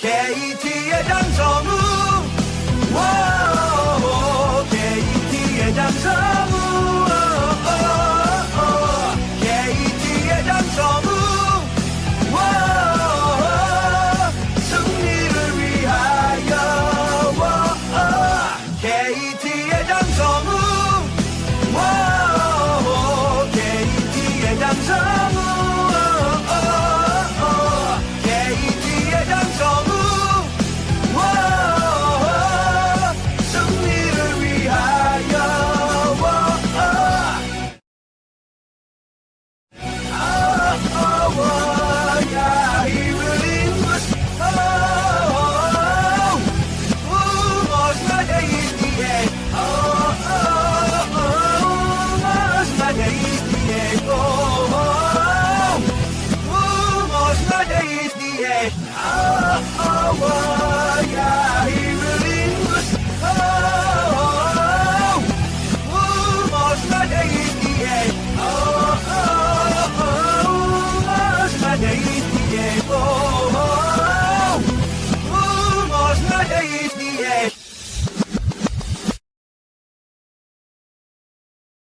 KT의 장성우. KT의 장성우. KT의 장성우. 승리를 위하여. KT의 장성우. KT의 장성우. Hey!